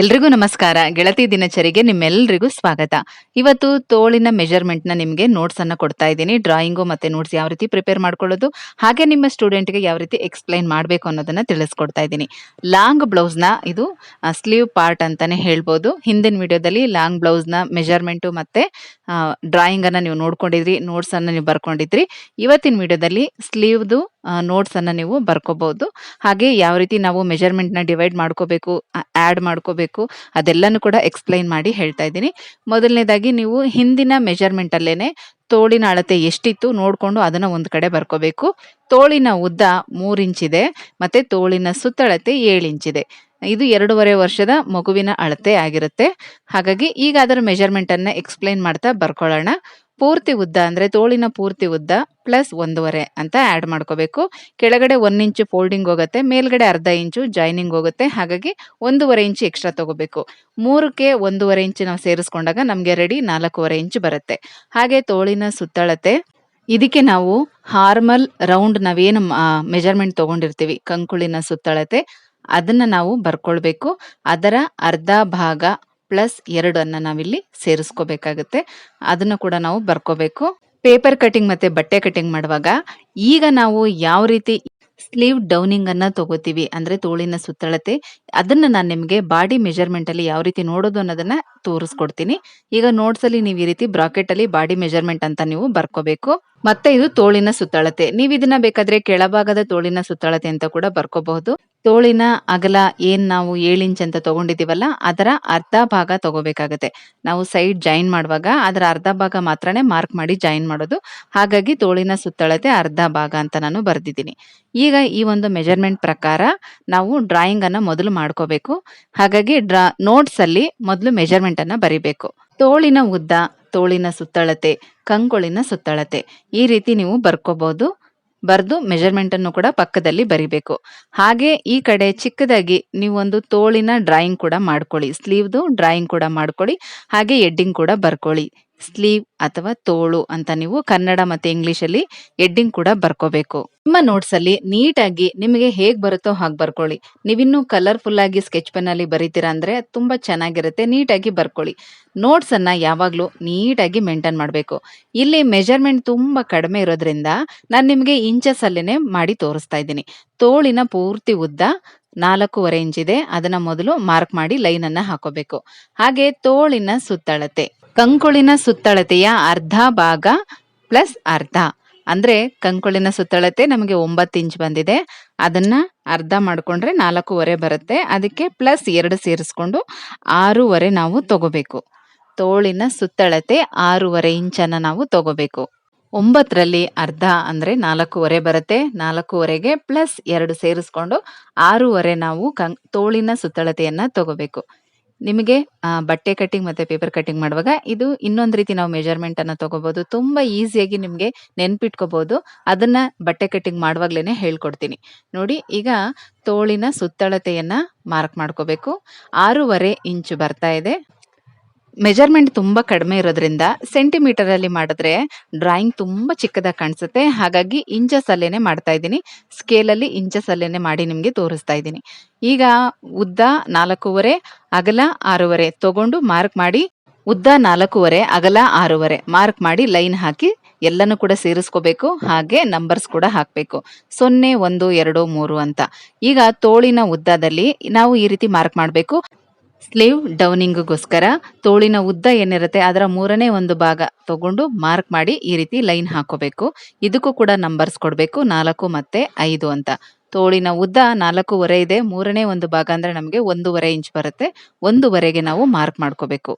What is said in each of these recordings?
ಎಲ್ರಿಗೂ ನಮಸ್ಕಾರ. ಗೆಳತಿ ದಿನಚರಿಗೆ ನಿಮ್ಮೆಲ್ಲರಿಗೂ ಸ್ವಾಗತ. ಇವತ್ತು ತೋಳಿನ ಮೆಜರ್ಮೆಂಟ್ನ ನಿಮಗೆ ನೋಟ್ಸ್ ಅನ್ನ ಕೊಡ್ತಾ ಇದ್ದೀನಿ. ಡ್ರಾಯಿಂಗು ಮತ್ತೆ ನೋಟ್ಸ್ ಯಾವ ರೀತಿ ಪ್ರಿಪೇರ್ ಮಾಡ್ಕೊಳ್ಳೋದು, ಹಾಗೆ ನಿಮ್ಮ ಸ್ಟೂಡೆಂಟ್ಗೆ ಯಾವ ರೀತಿ ಎಕ್ಸ್ಪ್ಲೈನ್ ಮಾಡಬೇಕು ಅನ್ನೋದನ್ನ ತಿಳಿಸ್ಕೊಡ್ತಾ ಇದ್ದೀನಿ. ಲಾಂಗ್ ಬ್ಲೌಸ್ನ ಇದು ಸ್ಲೀವ್ ಪಾರ್ಟ್ ಅಂತಾನೆ ಹೇಳ್ಬೋದು. ಹಿಂದಿನ ವಿಡಿಯೋದಲ್ಲಿ ಲಾಂಗ್ ಬ್ಲೌಸ್ನ ಮೆಜರ್ಮೆಂಟ್ ಮತ್ತೆ ಡ್ರಾಯಿಂಗ್ ಅನ್ನ ನೀವು ನೋಡ್ಕೊಂಡಿದ್ರಿ ನೋಟ್ಸ್ ಅನ್ನ ನೀವು ಬರ್ಕೊಂಡಿದ್ರಿ. ಇವತ್ತಿನ ವಿಡಿಯೋದಲ್ಲಿ ಸ್ಲೀವ್ದು ನೋಟ್ಸ್ ಅನ್ನ ನೀವು ಬರ್ಕೋಬಹುದು ಹಾಗೆ ಯಾವ ರೀತಿ ನಾವು ಮೆಜರ್ಮೆಂಟ್ನ ಡಿವೈಡ್ ಮಾಡ್ಕೋಬೇಕು ಆಡ್ ಮಾಡ್ಕೋಬೇಕು, ಅದೆಲ್ಲನೂ ಕೂಡ ಎಕ್ಸ್ಪ್ಲೈನ್ ಮಾಡಿ ಹೇಳ್ತಾ ಇದ್ದೀನಿ. ಮೊದಲನೇದಾಗಿ ನೀವು ಹಿಂದಿನ ಮೆಜರ್ಮೆಂಟ್ ಅಲ್ಲೇನೆ ತೋಳಿನ ಅಳತೆ ಎಷ್ಟಿತ್ತು ನೋಡಿಕೊಂಡು ಅದನ್ನ ಒಂದು ಕಡೆ ಬರ್ಕೋಬೇಕು. ತೋಳಿನ ಉದ್ದ ಮೂರು ಇಂಚ್ ಇದೆ, ಮತ್ತೆ ತೋಳಿನ ಸುತ್ತಳತೆ ಏಳು ಇಂಚ್ ಇದೆ. ಇದು ಎರಡೂವರೆ ವರ್ಷದ ಮಗುವಿನ ಅಳತೆ ಆಗಿರುತ್ತೆ. ಹಾಗಾಗಿ ಈಗ ಅದರ ಮೆಜರ್ಮೆಂಟ್ ಅನ್ನ ಎಕ್ಸ್ಪ್ಲೈನ್ ಮಾಡ್ತಾ ಬರ್ಕೊಳ್ಳೋಣ. ಪೂರ್ತಿ ಉದ್ದ ಅಂದರೆ ತೋಳಿನ ಪೂರ್ತಿ ಉದ್ದ ಪ್ಲಸ್ ಒಂದೂವರೆ ಅಂತ ಆ್ಯಡ್ ಮಾಡ್ಕೋಬೇಕು. ಕೆಳಗಡೆ ಒನ್ ಇಂಚು ಫೋಲ್ಡಿಂಗ್ ಹೋಗುತ್ತೆ, ಮೇಲ್ಗಡೆ ಅರ್ಧ ಇಂಚು ಜಾಯ್ನಿಂಗ್ ಹೋಗುತ್ತೆ, ಹಾಗಾಗಿ ಒಂದೂವರೆ ಇಂಚು ಎಕ್ಸ್ಟ್ರಾ ತಗೋಬೇಕು. ಮೂರಕ್ಕೆ ಒಂದೂವರೆ ಇಂಚು ನಾವು ಸೇರಿಸ್ಕೊಂಡಾಗ ನಮಗೆ ರೆಡಿ ನಾಲ್ಕೂವರೆ ಇಂಚು ಬರುತ್ತೆ. ಹಾಗೆ ತೋಳಿನ ಸುತ್ತಳತೆ. ಇದಕ್ಕೆ ನಾವು ಹಾರ್ಮಲ್ ರೌಂಡ್ ನಾವೇನು ಮೆಜರ್ಮೆಂಟ್ ತೊಗೊಂಡಿರ್ತೀವಿ, ಕಂಕುಳಿನ ಸುತ್ತಳತೆ. ಅದನ್ನು ನಾವು ಬರ್ಕೊಳ್ಬೇಕು. ಅದರ ಅರ್ಧ ಭಾಗ ಪ್ಲಸ್ ಎರಡನ್ನ ನಾವಿಲ್ಲಿ ಸೇರಿಸ್ಕೋಬೇಕಾಗುತ್ತೆ. ಅದನ್ನ ಕೂಡ ನಾವು ಬರ್ಕೋಬೇಕು. ಪೇಪರ್ ಕಟಿಂಗ್ ಮತ್ತೆ ಬಟ್ಟೆ ಕಟಿಂಗ್ ಮಾಡುವಾಗ ಈಗ ನಾವು ಯಾವ ರೀತಿ ಸ್ಲೀವ್ ಡೌನಿಂಗ್ ಅನ್ನ ತಗೋತೀವಿ ಅಂದ್ರೆ ತೋಳಿನ ಸುತ್ತಳತೆ, ಅದನ್ನ ನಾನು ನಿಮಗೆ ಬಾಡಿ ಮೆಜರ್ಮೆಂಟ್ ಅಲ್ಲಿ ಯಾವ ರೀತಿ ನೋಡೋದು ಅನ್ನೋದನ್ನ ತೋರಿಸ್ಕೊಡ್ತೀನಿ. ಈಗ ನೋಟ್ಸ್ ನೀವು ಈ ರೀತಿ ಬ್ರಾಕೆಟ್ ಅಲ್ಲಿ ಬಾಡಿ ಮೆಜರ್ಮೆಂಟ್ ಅಂತ ನೀವು ಬರ್ಕೋಬೇಕು. ಮತ್ತೆ ಇದು ತೋಳಿನ ಸುತ್ತಳತೆ. ನೀವು ಇದನ್ನ ಬೇಕಾದ್ರೆ ಕೆಳಭಾಗದ ತೋಳಿನ ಸುತ್ತಳತೆ ಅಂತ ಕೂಡ ಬರ್ಕೋಬಹುದು. ತೋಳಿನ ಅಗಲ ಏನ್ ನಾವು ಏಳು ಇಂಚ್ ಅಂತ ತಗೊಂಡಿದೀವಲ್ಲ ಅದರ ಅರ್ಧ ಭಾಗ ತಗೋಬೇಕಾಗತ್ತೆ. ನಾವು ಸೈಡ್ ಜಾಯಿನ್ ಮಾಡುವಾಗ ಅದರ ಅರ್ಧ ಭಾಗ ಮಾತ್ರನೇ ಮಾರ್ಕ್ ಮಾಡಿ ಜಾಯಿನ್ ಮಾಡೋದು. ಹಾಗಾಗಿ ತೋಳಿನ ಸುತ್ತಳತೆ ಅರ್ಧ ಭಾಗ ಅಂತ ನಾನು ಬರ್ದಿದ್ದೀನಿ. ಈಗ ಈ ಒಂದು ಮೆಜರ್ಮೆಂಟ್ ಪ್ರಕಾರ ನಾವು ಡ್ರಾಯಿಂಗ್ ಅನ್ನ ಮೊದಲು ಮಾಡ್ಕೋಬೇಕು. ಹಾಗಾಗಿ ಡ್ರಾ ನೋಟ್ಸ್ ಅಲ್ಲಿ ಮೊದಲು ಮೆಜರ್ಮೆಂಟ್ ಅನ್ನ ಬರಿಬೇಕು. ತೋಳಿನ ಉದ್ದ ತೋಳಿನ ಸುತ್ತಳತೆ, ಕಂಗೊಳಿನ ಸುತ್ತಳತೆ. ಈ ರೀತಿ ನೀವು ಬರ್ಕೋಬಹುದು ಬರೆದು ಮೆಜರ್ಮೆಂಟ್ ಅನ್ನು ಕೂಡ ಪಕ್ಕದಲ್ಲಿ ಬರಿಬೇಕು. ಹಾಗೆ ಈ ಕಡೆ ಚಿಕ್ಕದಾಗಿ ನೀವೊಂದು ತೋಳಿನ ಡ್ರಾಯಿಂಗ್ ಕೂಡ ಮಾಡ್ಕೊಳ್ಳಿ. ಸ್ಲೀವ್ದು ಡ್ರಾಯಿಂಗ್ ಕೂಡ ಮಾಡ್ಕೊಳ್ಳಿ. ಹಾಗೆ ಎಡ್ಡಿಂಗ್ ಕೂಡ ಬರ್ಕೊಳ್ಳಿ. ಸ್ಲೀವ್ ಅಥವಾ ತೋಳು ಅಂತ ನೀವು ಕನ್ನಡ ಮತ್ತೆ ಇಂಗ್ಲಿಷ್ ಅಲ್ಲಿ ಎಡ್ಡಿಂಗ್ ಕೂಡ ಬರ್ಕೋಬೇಕು. ನಿಮ್ಮ ನೋಟ್ಸ್ ಅಲ್ಲಿ ನೀಟಾಗಿ ನಿಮಗೆ ಹೇಗ್ ಬರುತ್ತೋ ಹಾಗೆ ಬರ್ಕೊಳ್ಳಿ. ನೀವಿನ್ನೂ ಕಲರ್ಫುಲ್ ಆಗಿ ಸ್ಕೆಚ್ ಪೆನ್ ಅಲ್ಲಿ ಬರೀತೀರಾ ಅಂದ್ರೆ ತುಂಬಾ ಚೆನ್ನಾಗಿರುತ್ತೆ, ನೀಟಾಗಿ ಬರ್ಕೊಳ್ಳಿ. ನೋಟ್ಸ್ ಅನ್ನ ಯಾವಾಗ್ಲೂ ನೀಟಾಗಿ ಮೇಂಟೈನ್ ಮಾಡಬೇಕು. ಇಲ್ಲಿ ಮೆಜರ್ಮೆಂಟ್ ತುಂಬಾ ಕಡಿಮೆ ಇರೋದ್ರಿಂದ ನಾನು ನಿಮಗೆ ಇಂಚಸ್ ಅಲ್ಲೇನೆ ಮಾಡಿ ತೋರಿಸ್ತಾ ಇದ್ದೀನಿ. ತೋಳಿನ ಪೂರ್ತಿ ಉದ್ದ ನಾಲ್ಕೂವರೆ ಇಂಚ್ ಇದೆ. ಅದನ್ನ ಮೊದಲು ಮಾರ್ಕ್ ಮಾಡಿ ಲೈನ್ ಅನ್ನ ಹಾಕೋಬೇಕು. ಹಾಗೆ ತೋಳಿನ ಸುತ್ತಳತೆ. ಕಂಕುಳಿನ ಸುತ್ತಳತೆಯ ಅರ್ಧ ಭಾಗ ಪ್ಲಸ್ ಅರ್ಧ. ಅಂದ್ರೆ ಕಂಕುಳಿನ ಸುತ್ತಳತೆ ನಮಗೆ ಒಂಬತ್ತು ಇಂಚ್ ಬಂದಿದೆ. ಅದನ್ನ ಅರ್ಧ ಮಾಡಿಕೊಂಡ್ರೆ ನಾಲ್ಕೂವರೆ ಬರುತ್ತೆ. ಅದಕ್ಕೆ ಪ್ಲಸ್ ಎರಡು ಸೇರಿಸ್ಕೊಂಡು ಆರೂವರೆ ನಾವು ತಗೋಬೇಕು. ತೋಳಿನ ಸುತ್ತಳತೆ ಆರೂವರೆ ಇಂಚನ್ನ ನಾವು ತಗೋಬೇಕು. ಒಂಬತ್ತರಲ್ಲಿ ಅರ್ಧ ಅಂದ್ರೆ ನಾಲ್ಕೂವರೆ ಬರುತ್ತೆ. ನಾಲ್ಕೂವರೆಗೆ ಪ್ಲಸ್ ಎರಡು ಸೇರಿಸ್ಕೊಂಡು ಆರೂವರೆ ನಾವು ಕಂ ತೋಳಿನ ಸುತ್ತಳತೆಯನ್ನು ತಗೋಬೇಕು. ನಿಮಗೆ ಬಟ್ಟೆ ಕಟ್ಟಿಂಗ್ ಮತ್ತೆ ಪೇಪರ್ ಕಟ್ಟಿಂಗ್ ಮಾಡುವಾಗ ಇದು ಇನ್ನೊಂದು ರೀತಿ ನಾವು ಮೆಜರ್ಮೆಂಟ್ ಅನ್ನ ತಗೋಬಹುದು. ತುಂಬಾ ಈಸಿಯಾಗಿ ನಿಮ್ಗೆ ನೆನ್ಪಿಟ್ಕೋಬಹುದು. ಅದನ್ನ ಬಟ್ಟೆ ಕಟ್ಟಿಂಗ್ ಮಾಡುವಾಗ್ಲೇನೆ ಹೇಳ್ಕೊಡ್ತೀನಿ. ನೋಡಿ, ಈಗ ತೋಳಿನ ಸುತ್ತಳತೆಯನ್ನ ಮಾರ್ಕ್ ಮಾಡ್ಕೋಬೇಕು. ಆರೂವರೆ ಇಂಚು ಬರ್ತಾ ಇದೆ. ಮೆಜರ್ಮೆಂಟ್ ತುಂಬ ಕಡಿಮೆ ಇರೋದ್ರಿಂದ ಸೆಂಟಿಮೀಟರ್ ಅಲ್ಲಿ ಮಾಡಿದ್ರೆ ಡ್ರಾಯಿಂಗ್ ತುಂಬಾ ಚಿಕ್ಕದಾಗಿ ಕಾಣಿಸುತ್ತೆ. ಹಾಗಾಗಿ ಇಂಚಸ್ ಅಲ್ಲೇನೆ ಮಾಡ್ತಾ ಇದ್ದೀನಿ. ಸ್ಕೇಲ್ ಅಲ್ಲಿ ಇಂಚಸ್ ಅಲ್ಲೇನೆ ಮಾಡಿ ನಿಮ್ಗೆ ತೋರಿಸ್ತಾ ಇದ್ದೀನಿ. ಈಗ ಉದ್ದ ನಾಲ್ಕೂವರೆ, ಅಗಲ ಆರೂವರೆ ತಗೊಂಡು ಮಾರ್ಕ್ ಮಾಡಿ, ಉದ್ದ ನಾಲ್ಕೂವರೆ, ಅಗಲ ಆರೂವರೆ ಮಾರ್ಕ್ ಮಾಡಿ ಲೈನ್ ಹಾಕಿ ಎಲ್ಲನೂ ಕೂಡ ಸೇರಿಸ್ಕೋಬೇಕು. ಹಾಗೆ ನಂಬರ್ಸ್ ಕೂಡ ಹಾಕಬೇಕು. ಸೊನ್ನೆ, ಒಂದು, ಎರಡು, ಮೂರು ಅಂತ. ಈಗ ತೋಳಿನ ಉದ್ದದಲ್ಲಿ ನಾವು ಈ ರೀತಿ ಮಾರ್ಕ್ ಮಾಡಬೇಕು. ಸ್ಲೀವ್ ಡೌನಿಂಗ್ಗೋಸ್ಕರ ತೋಳಿನ ಉದ್ದ ಏನಿರುತ್ತೆ ಅದರ ಮೂರನೇ ಒಂದು ಭಾಗ ತಗೊಂಡು ಮಾರ್ಕ್ ಮಾಡಿ ಈ ರೀತಿ ಲೈನ್ ಹಾಕೋಬೇಕು. ಇದಕ್ಕೂ ಕೂಡ ನಂಬರ್ಸ್ ಕೊಡಬೇಕು, ನಾಲ್ಕು ಮತ್ತೆ ಐದು ಅಂತ. ತೋಳಿನ ಉದ್ದ ನಾಲ್ಕೂವರೆ ಇದೆ, ಮೂರನೇ ಒಂದು ಭಾಗ ಅಂದ್ರೆ ನಮಗೆ ಒಂದೂವರೆ ಇಂಚ್ ಬರುತ್ತೆ. ಒಂದೂವರೆಗೆ ನಾವು ಮಾರ್ಕ್ ಮಾಡ್ಕೋಬೇಕು.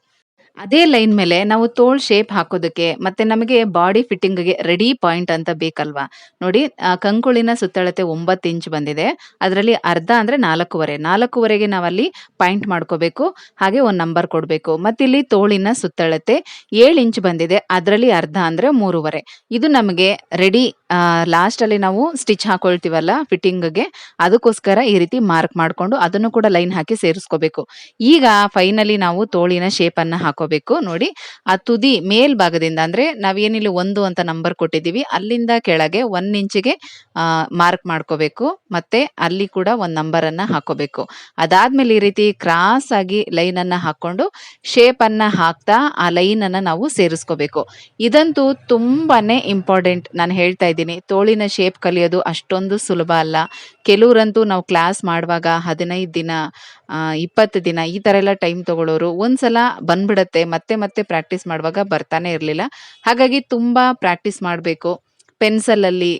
ಅದೇ ಲೈನ್ ಮೇಲೆ ನಾವು ತೋಳ್ ಶೇಪ್ ಹಾಕೋದಕ್ಕೆ ಮತ್ತೆ ನಮಗೆ ಬಾಡಿ ಫಿಟ್ಟಿಂಗ್ಗೆ ರೆಡಿ ಪಾಯಿಂಟ್ ಅಂತ ಬೇಕಲ್ವಾ? ನೋಡಿ ಕಂಕುಳಿನ ಸುತ್ತಳತೆ ಒಂಬತ್ತು ಇಂಚ್ ಬಂದಿದೆ. ಅದರಲ್ಲಿ ಅರ್ಧ ಅಂದ್ರೆ ನಾಲ್ಕೂವರೆ. ನಾಲ್ಕೂವರೆಗೆ ನಾವಲ್ಲಿ ಪಾಯಿಂಟ್ ಮಾಡ್ಕೋಬೇಕು. ಹಾಗೆ ಒಂದು ನಂಬರ್ ಕೊಡಬೇಕು. ಮತ್ತಿಲ್ಲಿ ತೋಳಿನ ಸುತ್ತಳತೆ ಏಳು ಇಂಚ್ ಬಂದಿದೆ. ಅದರಲ್ಲಿ ಅರ್ಧ ಅಂದ್ರೆ ಮೂರುವರೆ. ಇದು ನಮಗೆ ರೆಡಿ ಲಾಸ್ಟಲ್ಲಿ ನಾವು ಸ್ಟಿಚ್ ಹಾಕೊಳ್ತೀವಲ್ಲ ಫಿಟ್ಟಿಂಗ್ಗೆ ಅದಕ್ಕೋಸ್ಕರ ಈ ರೀತಿ ಮಾರ್ಕ್ ಮಾಡಿಕೊಂಡು ಅದನ್ನು ಕೂಡ ಲೈನ್ ಹಾಕಿ ಸೇರಿಸ್ಕೋಬೇಕು. ಈಗ ಫೈನಲಿ ನಾವು ತೋಳಿನ ಶೇಪನ್ನು ಹಾಕೋಬೇಕು. ನೋಡಿ, ಆ ತುದಿ ಮೇಲ್ಭಾಗದಿಂದ ಅಂದರೆ ನಾವೇನಿಲ್ಲಿ ಒಂದು ಅಂತ ನಂಬರ್ ಕೊಟ್ಟಿದ್ದೀವಿ, ಅಲ್ಲಿಂದ ಕೆಳಗೆ ಒನ್ ಇಂಚಿಗೆ ಮಾರ್ಕ್ ಮಾಡ್ಕೋಬೇಕು, ಮತ್ತೆ ಅಲ್ಲಿ ಕೂಡ ಒಂದು ನಂಬರನ್ನು ಹಾಕೋಬೇಕು. ಅದಾದ್ಮೇಲೆ ಈ ರೀತಿ ಕ್ರಾಸ್ ಆಗಿ ಲೈನನ್ನು ಹಾಕ್ಕೊಂಡು ಶೇಪನ್ನು ಹಾಕ್ತಾ ಆ ಲೈನನ್ನು ನಾವು ಸೇರಿಸ್ಕೋಬೇಕು. ಇದಂತೂ ತುಂಬಾನೇ ಇಂಪಾರ್ಟೆಂಟ್ ನಾನು ಹೇಳ್ತಾ ತೋಳಿನ ಶೇಪ್ ಕಲಿಯೋದು ಅಷ್ಟೊಂದು ಸುಲಭ ಅಲ್ಲ. ಕೆಲವರಂತೂ ನಾವು ಕ್ಲಾಸ್ ಮಾಡುವಾಗ ಹದಿನೈದು ದಿನ ಇಪ್ಪತ್ತು ದಿನ ಈ ಥರ ಎಲ್ಲ ಟೈಮ್ ತಗೊಳ್ಳೋರು ಒಂದ್ಸಲ ಬಂದ್ಬಿಡತ್ತೆ. ಮತ್ತೆ ಮತ್ತೆ ಪ್ರಾಕ್ಟೀಸ್ ಮಾಡುವಾಗ ಬರ್ತಾನೆ ಇರಲಿಲ್ಲ. ಹಾಗಾಗಿ ತುಂಬ ಪ್ರಾಕ್ಟೀಸ್ ಮಾಡಬೇಕು. ಪೆನ್ಸಲಲ್ಲಿ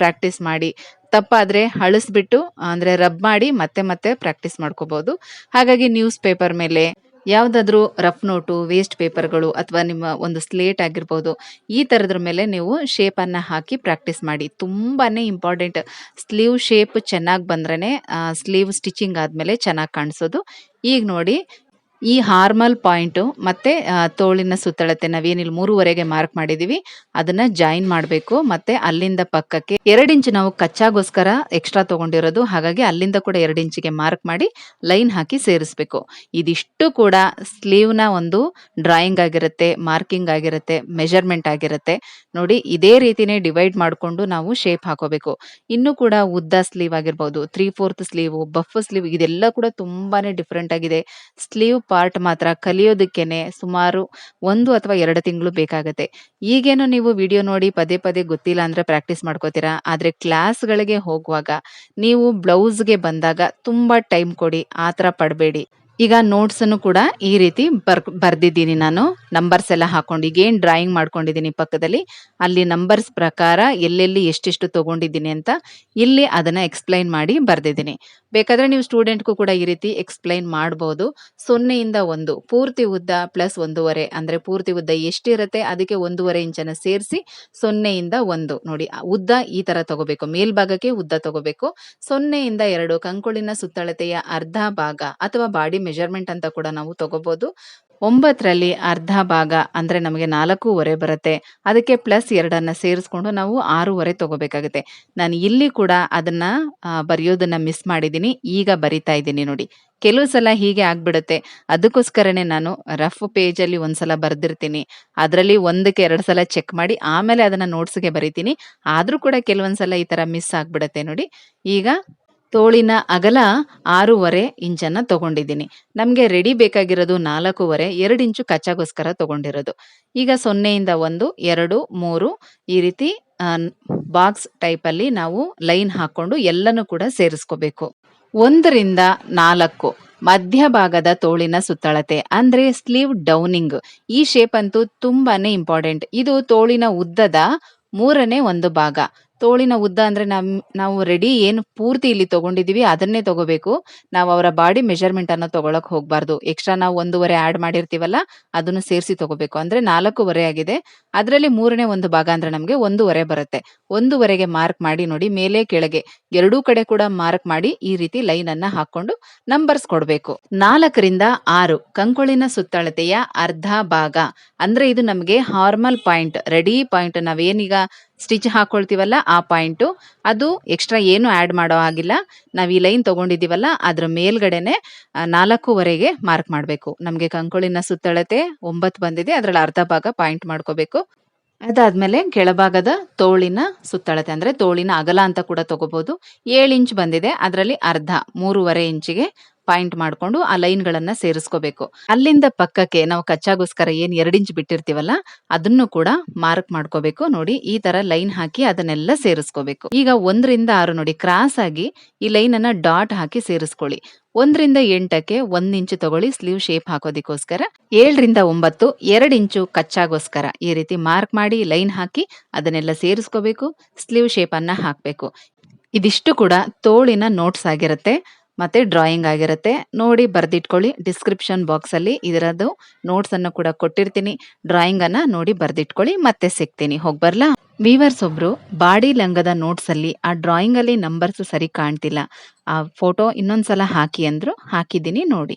ಪ್ರಾಕ್ಟೀಸ್ ಮಾಡಿ. ತಪ್ಪಾದರೆ ಅಳಿಸ್ಬಿಟ್ಟು, ಅಂದರೆ ರಬ್ ಮಾಡಿ ಮತ್ತೆ ಮತ್ತೆ ಪ್ರಾಕ್ಟೀಸ್ ಮಾಡ್ಕೋಬೋದು. ಹಾಗಾಗಿ ನ್ಯೂಸ್ ಪೇಪರ್ ಮೇಲೆ ಯಾವುದಾದ್ರೂ ರಫ್ ನೋಟು ವೇಸ್ಟ್ ಪೇಪರ್ಗಳು ಅಥವಾ ನಿಮ್ಮ ಒಂದು ಸ್ಲೇಟ್ ಆಗಿರ್ಬೋದು, ಈ ಥರದ್ರ ಮೇಲೆ ನೀವು ಶೇಪನ್ನು ಹಾಕಿ ಪ್ರಾಕ್ಟೀಸ್ ಮಾಡಿ. ತುಂಬಾ ಇಂಪಾರ್ಟೆಂಟ್ ಸ್ಲೀವ್ ಶೇಪ್ ಚೆನ್ನಾಗಿ ಬಂದ್ರೇ ಸ್ಲೀವ್ ಸ್ಟಿಚಿಂಗ್ ಆದಮೇಲೆ ಚೆನ್ನಾಗಿ ಕಾಣಿಸೋದು. ಈಗ ನೋಡಿ ಈ ಹಾರ್ಮಲ್ ಪಾಯಿಂಟು ಮತ್ತೆ ತೋಳಿನ ಸುತ್ತಳತೆ ನಾವೇನಿಲ್ಲಿ ಮೂರುವರೆಗೆ ಮಾರ್ಕ್ ಮಾಡಿದೀವಿ, ಅದನ್ನ ಜಾಯಿನ್ ಮಾಡಬೇಕು. ಮತ್ತೆ ಅಲ್ಲಿಂದ ಪಕ್ಕಕ್ಕೆ ಎರಡು ಇಂಚು ನಾವು ಕಚ್ಚಾಗೋಸ್ಕರ ಎಕ್ಸ್ಟ್ರಾ ತಗೊಂಡಿರೋದು, ಹಾಗಾಗಿ ಅಲ್ಲಿಂದ ಕೂಡ ಎರಡು ಇಂಚಿಗೆ ಮಾರ್ಕ್ ಮಾಡಿ ಲೈನ್ ಹಾಕಿ ಸೇರಿಸ್ಬೇಕು. ಇದಿಷ್ಟು ಕೂಡ ಸ್ಲೀವ್ನ ಒಂದು ಡ್ರಾಯಿಂಗ್ ಆಗಿರುತ್ತೆ, ಮಾರ್ಕಿಂಗ್ ಆಗಿರುತ್ತೆ, ಮೆಜರ್ಮೆಂಟ್ ಆಗಿರುತ್ತೆ. ನೋಡಿ, ಇದೇ ರೀತಿನೇ ಡಿವೈಡ್ ಮಾಡಿಕೊಂಡು ನಾವು ಶೇಪ್ ಹಾಕೋಬೇಕು. ಇನ್ನು ಕೂಡ ಉದ್ದ ಸ್ಲೀವ್ ಆಗಿರ್ಬೋದು, three fourth sleeve, puff sleeve, ಇದೆಲ್ಲ ಕೂಡ ತುಂಬಾನೇ ಡಿಫ್ರೆಂಟ್ ಆಗಿದೆ. ಸ್ಲೀವ್ ಪಾರ್ಟ್ ಮಾತ್ರ ಕಲಿಯೋದಕ್ಕೇನೆ ಸುಮಾರು ಒಂದು ಅಥವಾ ಎರಡು ತಿಂಗಳು ಬೇಕಾಗುತ್ತೆ. ಈಗೇನು ನೀವು ವಿಡಿಯೋ ನೋಡಿ ಪದೇ ಪದೇ ಗೊತ್ತಿಲ್ಲ ಅಂದ್ರೆ ಪ್ರಾಕ್ಟೀಸ್ ಮಾಡ್ಕೋತೀರಾ? ಆದ್ರೆ ಕ್ಲಾಸ್ಗಳಿಗೆ ಹೋಗುವಾಗ ನೀವು ಬ್ಲೌಸ್ಗೆ ಬಂದಾಗ ತುಂಬಾ ಟೈಮ್ ಕೊಡಿ ಆತರ ಪಡಬೇಡಿ. ಈಗ ನೋಟ್ಸ್ ಅನ್ನು ಕೂಡ ಈ ರೀತಿ ಬರ್ ಬರ್ದಿದ್ದೀನಿ ನಾನು. ನಂಬರ್ಸ್ ಎಲ್ಲ ಹಾಕೊಂಡು, ಈಗೇನ್ ಡ್ರಾಯಿಂಗ್ ಮಾಡ್ಕೊಂಡಿದ್ದೀನಿ ಪಕ್ಕದಲ್ಲಿ, ಅಲ್ಲಿ ನಂಬರ್ಸ್ ಪ್ರಕಾರ ಎಲ್ಲೆಲ್ಲಿ ಎಷ್ಟೆಷ್ಟು ತಗೊಂಡಿದ್ದೀನಿ ಅಂತ ಇಲ್ಲಿ ಅದನ್ನ ಎಕ್ಸ್ಪ್ಲೈನ್ ಮಾಡಿ ಬರ್ದಿದ್ದೀನಿ. ಬೇಕಾದ್ರೆ ನೀವು ಸ್ಟೂಡೆಂಟ್ಗೂ ಕೂಡ ಈ ರೀತಿ ಎಕ್ಸ್ಪ್ಲೈನ್ ಮಾಡ್ಬೋದು. ಸೊನ್ನೆಯಿಂದ ಒಂದು, ಪೂರ್ತಿ ಉದ್ದ ಪ್ಲಸ್ ಒಂದೂವರೆ, ಅಂದ್ರೆ ಪೂರ್ತಿ ಉದ್ದ ಎಷ್ಟಿರುತ್ತೆ ಅದಕ್ಕೆ ಒಂದೂವರೆ ಇಂಚನ್ನು ಸೇರಿಸಿ ಸೊನ್ನೆಯಿಂದ ಒಂದು, ನೋಡಿ ಉದ್ದ ಈ ತರ ತಗೋಬೇಕು, ಮೇಲ್ಭಾಗಕ್ಕೆ ಉದ್ದ ತಗೋಬೇಕು. ಸೊನ್ನೆಯಿಂದ ಎರಡು, ಕಂಕುಳಿನ ಸುತ್ತಳತೆಯ ಅರ್ಧ ಭಾಗ ಅಥವಾ ಬಾಡಿ ಮೆಜರ್ಮೆಂಟ್ ಅಂತ ಕೂಡ ನಾವು ತಗೋಬಹುದು ಒಂಬತ್ತರಲ್ಲಿ ಅರ್ಧ ಭಾಗ ಅಂದರೆ ನಮಗೆ ನಾಲ್ಕೂವರೆ ಬರುತ್ತೆ. ಅದಕ್ಕೆ ಪ್ಲಸ್ ಎರಡನ್ನು ಸೇರಿಸ್ಕೊಂಡು ನಾವು ಆರೂವರೆ ತಗೋಬೇಕಾಗುತ್ತೆ. ನಾನು ಇಲ್ಲಿ ಕೂಡ ಅದನ್ನ ಬರೆಯೋದನ್ನು ಮಿಸ್ ಮಾಡಿದ್ದೀನಿ ಈಗ ಬರಿತಾ ಇದ್ದೀನಿ ನೋಡಿ. ಕೆಲವು ಸಲ ಹೀಗೆ ಆಗ್ಬಿಡುತ್ತೆ. ಅದಕ್ಕೋಸ್ಕರನೇ ನಾನು ರಫ್ ಪೇಜಲ್ಲಿ ಒಂದ್ಸಲ ಬರೆದಿರ್ತೀನಿ. ಅದರಲ್ಲಿ ಒಂದಕ್ಕೆ ಎರಡು ಸಲ ಚೆಕ್ ಮಾಡಿ ಆಮೇಲೆ ಅದನ್ನ ನೋಟ್ಸ್ಗೆ ಬರಿತೀನಿ. ಆದರೂ ಕೂಡ ಕೆಲವೊಂದ್ಸಲ ಈ ಥರ ಮಿಸ್ ಆಗ್ಬಿಡತ್ತೆ ನೋಡಿ. ಈಗ ತೋಳಿನ ಅಗಲ ಆರೂವರೆ ಇಂಚನ್ನ ತಗೊಂಡಿದ್ದೀನಿ. ನಮಗೆ ರೆಡಿ ಬೇಕಾಗಿರೋದು ನಾಲ್ಕೂವರೆ, ಎರಡು ಇಂಚು ಕಚ್ಚಾಗೋಸ್ಕರ ತಗೊಂಡಿರೋದು. ಈಗ ಸೊನ್ನೆಯಿಂದ ಒಂದು, ಎರಡು, ಮೂರು ಈ ರೀತಿ ಬಾಕ್ಸ್ ಟೈಪಲ್ಲಿ ನಾವು ಲೈನ್ ಹಾಕೊಂಡು ಎಲ್ಲನೂ ಕೂಡ ಸೇರಿಸ್ಕೋಬೇಕು. ಒಂದರಿಂದ ನಾಲ್ಕು ಮಧ್ಯಭಾಗದ ತೋಳಿನ ಸುತ್ತಳತೆ, ಅಂದ್ರೆ ಸ್ಲೀವ್ ಡೌನಿಂಗ್ ಈ ಶೇಪ್ ಅಂತೂ ತುಂಬಾನೇ ಇಂಪಾರ್ಟೆಂಟ್ ಇದು ತೋಳಿನ ಉದ್ದದ ಮೂರನೇ ಒಂದು ಭಾಗ. ತೋಳಿನ ಉದ್ದ ಅಂದ್ರೆ ನಮ್, ನಾವು ರೆಡಿ ಏನು ಪೂರ್ತಿ ಇಲ್ಲಿ ತಗೊಂಡಿದೀವಿ ಅದನ್ನೇ ತಗೋಬೇಕು. ನಾವು ಅವರ ಬಾಡಿ ಮೆಜರ್ಮೆಂಟ್ ಅನ್ನ ತಗೊಳಕ್ ಹೋಗ್ಬಾರ್ದು. ಎಕ್ಸ್ಟ್ರಾ ನಾವು ಒಂದೂವರೆ ಆಡ್ ಮಾಡಿರ್ತೀವಲ್ಲ, ಅದನ್ನು ಸೇರಿಸಿ ತಗೋಬೇಕು. ಅಂದ್ರೆ ನಾಲ್ಕೂವರೆ ಆಗಿದೆ. ಅದರಲ್ಲಿ ಮೂರನೇ ಒಂದು ಭಾಗ ಅಂದ್ರೆ ನಮಗೆ ಒಂದೂವರೆ ಬರುತ್ತೆ. ಒಂದೂವರೆಗೆ ಮಾರ್ಕ್ ಮಾಡಿ ನೋಡಿ, ಮೇಲೆ ಕೆಳಗೆ ಎರಡೂ ಕಡೆ ಕೂಡ ಮಾರ್ಕ್ ಮಾಡಿ ಈ ರೀತಿ ಲೈನ್ ಅನ್ನ ಹಾಕೊಂಡು ನಂಬರ್ಸ್ ಕೊಡಬೇಕು. ನಾಲ್ಕರಿಂದ ಆರು, ಕಂಕುಳಿನ ಸುತ್ತಳತೆಯ ಅರ್ಧ ಭಾಗ. ಅಂದ್ರೆ ಇದು ನಮಗೆ ಹಾರ್ಮಲ್ ಪಾಯಿಂಟ್ ರೆಡಿ ಪಾಯಿಂಟ್ ನಾವೇನೀಗ ಸ್ಟಿಚ್ ಹಾಕೊಳ್ತೀವಲ್ಲ ಆ ಪಾಯಿಂಟು. ಅದು ಎಕ್ಸ್ಟ್ರಾ ಏನು ಆ್ಯಡ್ ಮಾಡೋ ಹಾಗಿಲ್ಲ. ನಾವು ಈ ಲೈನ್ ತಗೊಂಡಿದ್ದೀವಲ್ಲ, ಅದ್ರ ಮೇಲ್ಗಡೆನೆ ನಾಲ್ಕೂವರೆಗೆ ಮಾರ್ಕ್ ಮಾಡಬೇಕು. ನಮಗೆ ಕಂಕುಳಿನ ಸುತ್ತಳತೆ ಒಂಬತ್ತು ಬಂದಿದೆ, ಅದರಲ್ಲಿ ಅರ್ಧ ಭಾಗ ಪಾಯಿಂಟ್ ಮಾಡ್ಕೋಬೇಕು. ಅದಾದಮೇಲೆ ಕೆಳಭಾಗದ ತೋಳಿನ ಸುತ್ತಳತೆ, ಅಂದರೆ ತೋಳಿನ ಅಗಲ ಅಂತ ಕೂಡ ತಗೋಬಹುದು ಏಳು ಇಂಚ್ ಬಂದಿದೆ, ಅದರಲ್ಲಿ ಅರ್ಧ, ಮೂರುವರೆ ಇಂಚಿಗೆ ಪಾಯಿಂಟ್ ಮಾಡ್ಕೊಂಡು ಆ ಲೈನ್ ಗಳನ್ನ ಸೇರಿಸ್ಕೋಬೇಕು. ಅಲ್ಲಿಂದ ಪಕ್ಕಕ್ಕೆ ನಾವು ಕಚ್ಚಾಗೋಸ್ಕರ ಏನ್ ಎರಡು ಇಂಚ್ ಬಿಟ್ಟಿರ್ತೀವಲ್ಲ, ಅದನ್ನು ಕೂಡ ಮಾರ್ಕ್ ಮಾಡ್ಕೋಬೇಕು. ನೋಡಿ, ಈ ತರ ಲೈನ್ ಹಾಕಿ ಅದನ್ನೆಲ್ಲ ಸೇರಿಸ್ಕೋಬೇಕು. ಈಗ ಒಂದರಿಂದ ಆರು ನೋಡಿ, ಕ್ರಾಸ್ ಆಗಿ ಈ ಲೈನ್ ಅನ್ನ ಡಾಟ್ ಹಾಕಿ ಸೇರಿಸ್ಕೊಳ್ಳಿ. ಒಂದರಿಂದ ಎಂಟಕ್ಕೆ ಒಂದ್ ಇಂಚು ತಗೊಳ್ಳಿ ಸ್ಲೀವ್ ಶೇಪ್ ಹಾಕೋದಿಕ್ಕೋಸ್ಕರ. ಏಳರಿಂದ ಒಂಬತ್ತು, ಎರಡು ಇಂಚು ಕಚ್ಚಾಗೋಸ್ಕರ ಈ ರೀತಿ ಮಾರ್ಕ್ ಮಾಡಿ ಲೈನ್ ಹಾಕಿ ಅದನ್ನೆಲ್ಲ ಸೇರಿಸ್ಕೋಬೇಕು, ಸ್ಲೀವ್ ಶೇಪ್ ಅನ್ನ ಹಾಕ್ಬೇಕು. ಇದಿಷ್ಟು ಕೂಡ ತೋಳಿನ ನೋಟ್ಸ್ ಆಗಿರುತ್ತೆ. ಮತ್ತೆ ಡ್ರಾಯಿಂಗ್ ಆಗಿರುತ್ತೆ. ನೋಡಿ ಬರ್ದಿಟ್ಕೊಳ್ಳಿ ಡಿಸ್ಕ್ರಿಪ್ಷನ್ ಬಾಕ್ಸ್ ಅಲ್ಲಿ ಇದರದ್ದು ನೋಟ್ಸ್ ಅನ್ನು ಕೂಡ ಕೊಟ್ಟಿರ್ತೀನಿ. ಡ್ರಾಯಿಂಗ್ ಅನ್ನ ನೋಡಿ ಬರ್ದಿಟ್ಕೊಳ್ಳಿ, ಮತ್ತೆ ಸಿಗ್ತೀನಿ. ಹೋಗ್ಬರ್ಲಾ ವೀವರ್ಸ್ ಒಬ್ರು ಬಾಡಿ ಲಂಗದ ನೋಟ್ಸ್ ಅಲ್ಲಿ ಆ ಡ್ರಾಯಿಂಗ್ ಅಲ್ಲಿ ನಂಬರ್ಸ್ ಸರಿ ಕಾಣ್ತಿಲ್ಲ. ಆ ಫೋಟೋ ಇನ್ನೊಂದ್ಸಲ ಹಾಕಿ ಅಂದ್ರು ಹಾಕಿದ್ದೀನಿ ನೋಡಿ.